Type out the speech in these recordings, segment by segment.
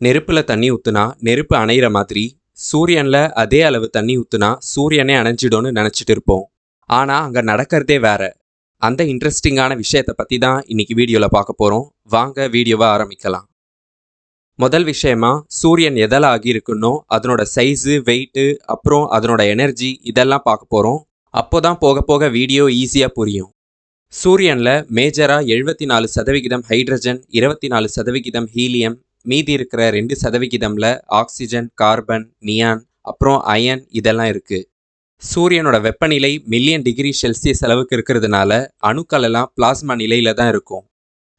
நெருப்பில் தண்ணி ஊற்றுனா நெருப்பு அணையிற மாதிரி சூரியனில் அதே அளவு தண்ணி ஊற்றுனா சூரியனே அணைஞ்சிடும்னு நினச்சிட்டு இருப்போம். ஆனால் அங்கே நடக்கிறதே வேற. அந்த இன்ட்ரெஸ்டிங்கான விஷயத்தை பற்றி தான் இன்னைக்கு வீடியோவில் பார்க்க போகிறோம் வாங்க வீடியோவை ஆரம்பிக்கலாம். முதல் விஷயமா சூரியன் எதில் ஆகியிருக்குன்னோ அதனோட சைஸு வெயிட்டு அப்புறம் அதனோட எனர்ஜி இதெல்லாம் பார்க்க அப்போ தான் போக போக வீடியோ ஈஸியாக புரியும். சூரியனில் மேஜராக எழுபத்தி நாலு சதவிகிதம் ஹைட்ரஜன் இருபத்தி நாலு சதவிகிதம் ஹீலியம் மீதி இருக்கிற ரெண்டு சதவிகிதம்ல ஆக்சிஜன் கார்பன் நியான் அப்புறம் அயன் இதெல்லாம் இருக்கு. சூரியனோட வெப்பநிலை மில்லியன் டிகிரி செல்சியஸ் அளவுக்கு இருக்கிறதுனால அணுக்கள் எல்லாம் பிளாஸ்மா நிலையில தான் இருக்கும்.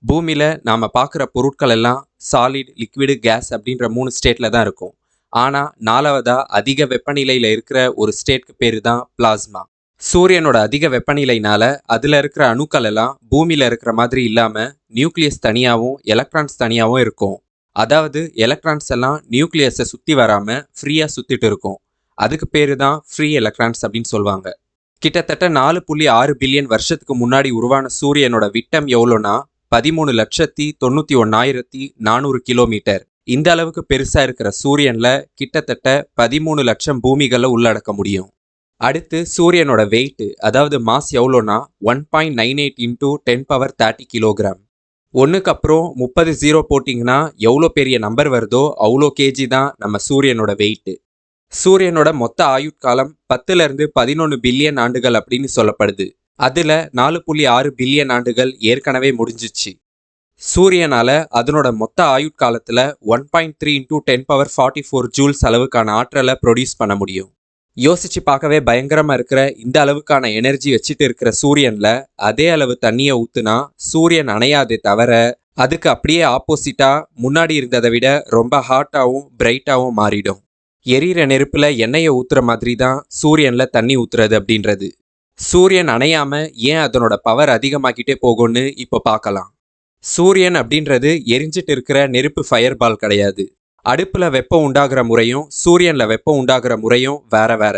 பூமியில நாம பார்க்குற பொருட்கள் எல்லாம் சாலிட் லிக்விடு கேஸ் அப்படின்ற மூணு ஸ்டேட்ல தான் இருக்கும். ஆனா நாலாவதா அதிக வெப்பநிலையில இருக்கிற ஒரு ஸ்டேட்க்கு பேரு தான் பிளாஸ்மா சூரியனோட அதிக வெப்பநிலைனால அதுல இருக்கிற அணுக்கள் எல்லாம் பூமியில இருக்கிற மாதிரி இல்லாம நியூக்ளியஸ் தனியாகவும் எலக்ட்ரான்ஸ் தனியாகவும் இருக்கும். அதாவது எலக்ட்ரான்ஸ் எல்லாம் நியூக்ளியஸை சுற்றி வராமல் ஃப்ரீயாக சுற்றிட்டு இருக்கும். அதுக்கு பேர் தான் ஃப்ரீ எலக்ட்ரான்ஸ் அப்படின்னு சொல்லுவாங்க. கிட்டத்தட்ட நாலு புள்ளி ஆறு பில்லியன் வருஷத்துக்கு முன்னாடி உருவான சூரியனோட விட்டம் எவ்வளோனா பதிமூணு லட்சத்தி தொண்ணூற்றி ஒன்றாயிரத்தி நானூறு கிலோமீட்டர். இந்த அளவுக்கு பெருசாக இருக்கிற சூரியனில் கிட்டத்தட்ட பதிமூணு லட்சம் பூமிகளை உள்ளடக்க முடியும். அடுத்து சூரியனோட வெயிட்டு அதாவது மாஸ் எவ்வளோனா one point nine eight into ten power thirty kilogram ஒன்றுக்கு அப்புறம் முப்பது ஜீரோ போட்டிங்கன்னா எவ்வளோ பெரிய நம்பர் வருதோ அவ்வளோ கேஜி தான் நம்ம சூரியனோட வெயிட்டு சூரியனோட மொத்த ஆயுட்காலம் பத்துலேருந்து பதினொன்று பில்லியன் ஆண்டுகள் அப்படின்னு சொல்லப்படுது. அதில் நாலு புள்ளி ஆறு பில்லியன் ஆண்டுகள் ஏற்கனவே முடிஞ்சிச்சு. சூரியனால் அதனோட மொத்த ஆயுட்காலத்தில் one point three into ten power forty four joules அளவுக்கான ஆற்றலை ப்ரொடியூஸ் பண்ண முடியும். யோசிச்சு பார்க்கவே பயங்கரமா இருக்கிற இந்த அளவுக்கான எனர்ஜி வச்சுட்டு இருக்கிற சூரியன்ல அதே அளவு தண்ணியை ஊத்துனா சூரியன் அணையாதே தவிர அதுக்கு அப்படியே ஆப்போசிட்டா முன்னாடி இருந்ததை விட ரொம்ப ஹாட்டாகவும் பிரைட்டாகவும் மாறிடும். எரியிற நெருப்புல எண்ணெயை ஊத்துற மாதிரி தான் சூரியன்ல தண்ணி ஊத்துறது அப்படின்றது. சூரியன் அணையாம ஏன் அதனோட பவர் அதிகமாக்கிட்டே போகும்னு இப்போ பார்க்கலாம். சூரியன் அப்படின்றது எரிஞ்சிட்டு இருக்கிற நெருப்பு ஃபயர் பால் கிடையாது. அடுப்பில் வெப்பம் உண்டாகிற முறையும் சூரியனில் வெப்பம் உண்டாகிற முறையும் வேற வேற.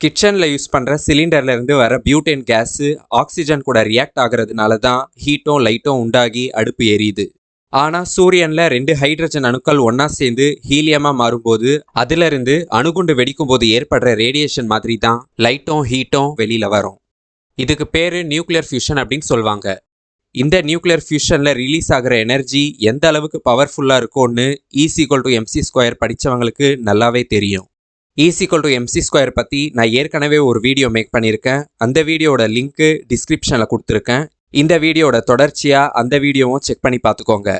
கிச்சனில் யூஸ் பண்ணுற சிலிண்டர்லேருந்து வர பியூட்டேன் கேஸு ஆக்சிஜன் கூட ரியாக்ட் ஆகுறதுனால தான் ஹீட்டும் லைட்டும் உண்டாகி அடுப்பு எரியுது. ஆனால் சூரியனில் ரெண்டு ஹைட்ரஜன் அணுக்கள் ஒன்றா சேர்ந்து ஹீலியமாக மாறும்போது அதிலிருந்து அணுகுண்டு வெடிக்கும் போது ஏற்படுற ரேடியேஷன் மாதிரி தான் லைட்டும் ஹீட்டும் வெளியில் வரும். இதுக்கு பேர் நியூக்ளியர் ஃபியூஷன் அப்படின்னு சொல்லுவாங்க இந்த நியூக்ளியர் ஃபியூஷனில் ரிலீஸ் ஆகிற எனர்ஜி எந்த அளவுக்கு பவர்ஃபுல்லாக இருக்கும்னு ஈஸிக்வல் டு எம்சி ஸ்கொயர் படிச்சவங்களுக்கு நல்லாவே தெரியும். ஈஸிக்வல் டு எம்சி ஸ்கொயர் பற்றி நான் ஏற்கனவே ஒரு வீடியோ மேக் பண்ணியிருக்கேன். அந்த வீடியோட லிங்க்கு டிஸ்கிரிப்ஷனில் கொடுத்துருக்கேன். இந்த வீடியோட தொடர்ச்சியாக அந்த வீடியோவும் செக் பண்ணி பார்த்துக்கோங்க.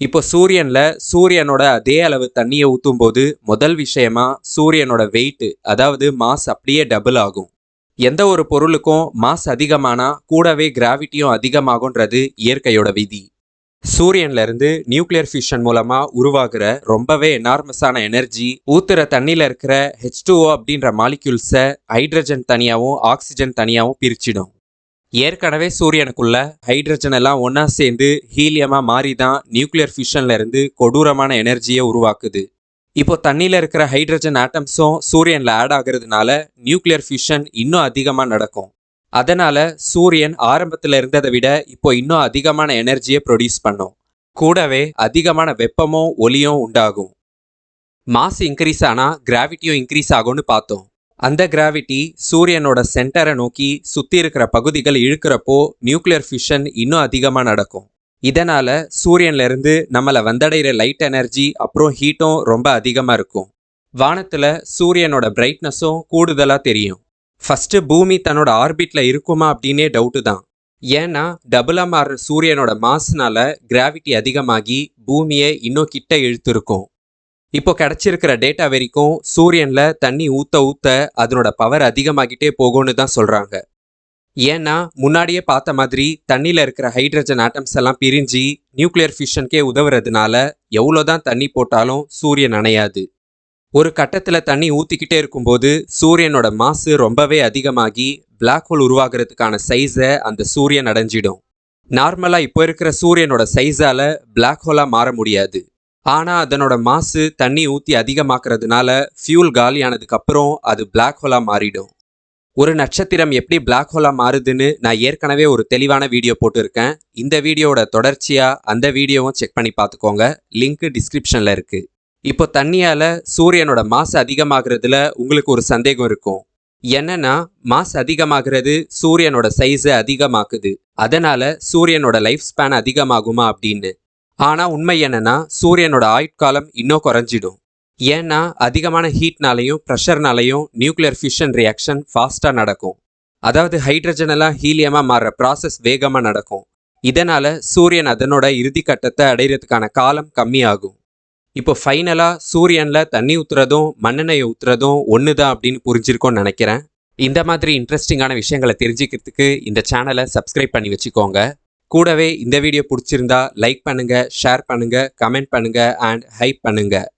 இப்போ சூரியனில் சூரியனோட அதே அளவு தண்ணியை ஊற்றும் போது முதல் விஷயமா சூரியனோட வெயிட்டு அதாவது மாஸ் அப்படியே டபுள் ஆகும். எந்த ஒரு பொருளுக்கும் மாஸ் அதிகமானா கூடவே கிராவிட்டியும் அதிகமாகுன்றது இயற்கையோட விதி. சூரியன்லேருந்து நியூக்ளியர் ஃபியூஷன் மூலமாக உருவாகிற ரொம்பவே எனார்மஸான எனர்ஜி ஊத்துற தண்ணியில் இருக்கிற ஹெச் டூஓ அப்படின்ற மாலிக்யூல்ஸை ஹைட்ரஜன் தனியாகவும் ஆக்சிஜன் தனியாகவும் பிரிச்சிடும். ஏற்கனவே சூரியனுக்குள்ள ஹைட்ரஜன் எல்லாம் ஒன்றா சேர்ந்து ஹீலியமாக மாறி தான் நியூக்ளியர் ஃபியூஷன்லேருந்து கொடூரமான எனர்ஜியை உருவாக்குது. இப்போ தண்ணியில் இருக்கிற ஹைட்ரஜன் ஆட்டம்ஸும் சூரியனில் ஆட் ஆகுறதுனால நியூக்ளியர் ஃபியூஷன் இன்னும் அதிகமாக நடக்கும். அதனால சூரியன் ஆரம்பத்தில் இருந்ததை விட இப்போ இன்னும் அதிகமான எனர்ஜியை ப்ரொடியூஸ் பண்ணும். கூடவே அதிகமான வெப்பமும் ஒலியும் உண்டாகும். மாஸ் இன்க்ரீஸ் ஆனால் கிராவிட்டியும் இன்க்ரீஸ் ஆகும்னு பார்த்தோம். அந்த கிராவிட்டி சூரியனோட சென்டரை நோக்கி சுற்றி இருக்கிற பகுதிகள் இழுக்கிறப்போ நியூக்ளியர் ஃபியூஷன் இன்னும் அதிகமாக நடக்கும். இதனால் சூரியன்லேருந்து நம்மளை வந்தடைகிற லைட் எனர்ஜி அப்புறம் ஹீட்டும் ரொம்ப அதிகமாக இருக்கும். வானத்தில் சூரியனோட பிரைட்னஸும் கூடுதலாக தெரியும். ஃபஸ்ட்டு பூமி தன்னோட ஆர்பிட்டில் இருக்குமா அப்படின்னே டவுட்டு தான். ஏன்னா டபுளாக மாறுற சூரியனோட மாசுனால கிராவிட்டி அதிகமாகி பூமியை இன்னும் கிட்ட இழுத்துருக்கும். இப்போ கிடச்சிருக்கிற டேட்டா வரைக்கும் சூரியனில் தண்ணி ஊற்ற ஊற்ற அதனோட பவர் அதிகமாகிட்டே போகும்னு தான் சொல்கிறாங்க ஏன்னா முன்னாடியே பார்த்த மாதிரி தண்ணியில் இருக்கிற ஹைட்ரஜன் ஆட்டம்ஸ் எல்லாம் பிரிஞ்சு நியூக்ளியர் ஃபியூஷனுக்கே உதவுறதுனால எவ்வளோதான் தண்ணி போட்டாலும் சூரியன் அணையாது ஒரு கட்டத்தில் தண்ணி ஊற்றிக்கிட்டே இருக்கும்போது சூரியனோட மாசு ரொம்பவே அதிகமாகி பிளாக் ஹோல் உருவாகிறதுக்கான சைஸை அந்த சூரியன் அடைஞ்சிடும். நார்மலாக இப்போ இருக்கிற சூரியனோட சைஸால் பிளாக் ஹோலாக மாற முடியாது. ஆனால் அதனோட மாசு தண்ணி ஊற்றி அதிகமாக்குறதுனால ஃபியூல் காலியானதுக்கப்புறம் அது பிளாக் ஹோலாக மாறிடும். ஒரு நட்சத்திரம் எப்படி பிளாக் ஹோலாக மாறுதுன்னு நான் ஏற்கனவே ஒரு தெளிவான வீடியோ போட்டிருக்கேன். இந்த வீடியோவோட தொடர்ச்சியாக அந்த வீடியோவும் செக் பண்ணி பார்த்துக்கோங்க. லிங்க் டிஸ்கிரிப்ஷனில் இருக்குது இப்போ தண்ணியால் சூரியனோட மாசு அதிகமாகிறதுல உங்களுக்கு ஒரு சந்தேகம் இருக்கும். என்னன்னா மாஸ் அதிகமாகிறது சூரியனோட சைஸை அதிகமாக்குது. அதனால சூரியனோட லைஃப் ஸ்பேன் அதிகமாகுமா அப்படின்னு. ஆனால் உண்மை என்னன்னா சூரியனோட ஆயுட்காலம் இன்னும் குறைஞ்சிடும். ஏன்னா அதிகமான ஹீட்னாலையும் ப்ரெஷர்னாலையும் நியூக்ளியர் ஃபியூஷன் ரியாக்ஷன் ஃபாஸ்ட்டாக நடக்கும். அதாவது ஹைட்ரஜன் எல்லாம் ஹீலியமாக மாறுற ப்ராசஸ் வேகமாக நடக்கும். இதனால் சூரியன் அதனோட இறுதி கட்டத்தை அடையிறதுக்கான காலம் கம்மியாகும். இப்போ ஃபைனலாக சூரியனில் தண்ணி ஊற்றுறதும் மண்ணெண்ணெயை ஊற்றுறதும் ஒன்று தான் அப்படின்னு புரிஞ்சிருக்கோன்னு நினைக்கிறேன். இந்த மாதிரி இன்ட்ரெஸ்டிங்கான விஷயங்களை தெரிஞ்சுக்கிறதுக்கு இந்த சேனலை சப்ஸ்கிரைப் பண்ணி வச்சுக்கோங்க. கூடவே இந்த வீடியோ பிடிச்சிருந்தா லைக் பண்ணுங்கள் ஷேர் பண்ணுங்கள் கமெண்ட் பண்ணுங்கள் அண்ட் ஹைப் பண்ணுங்கள்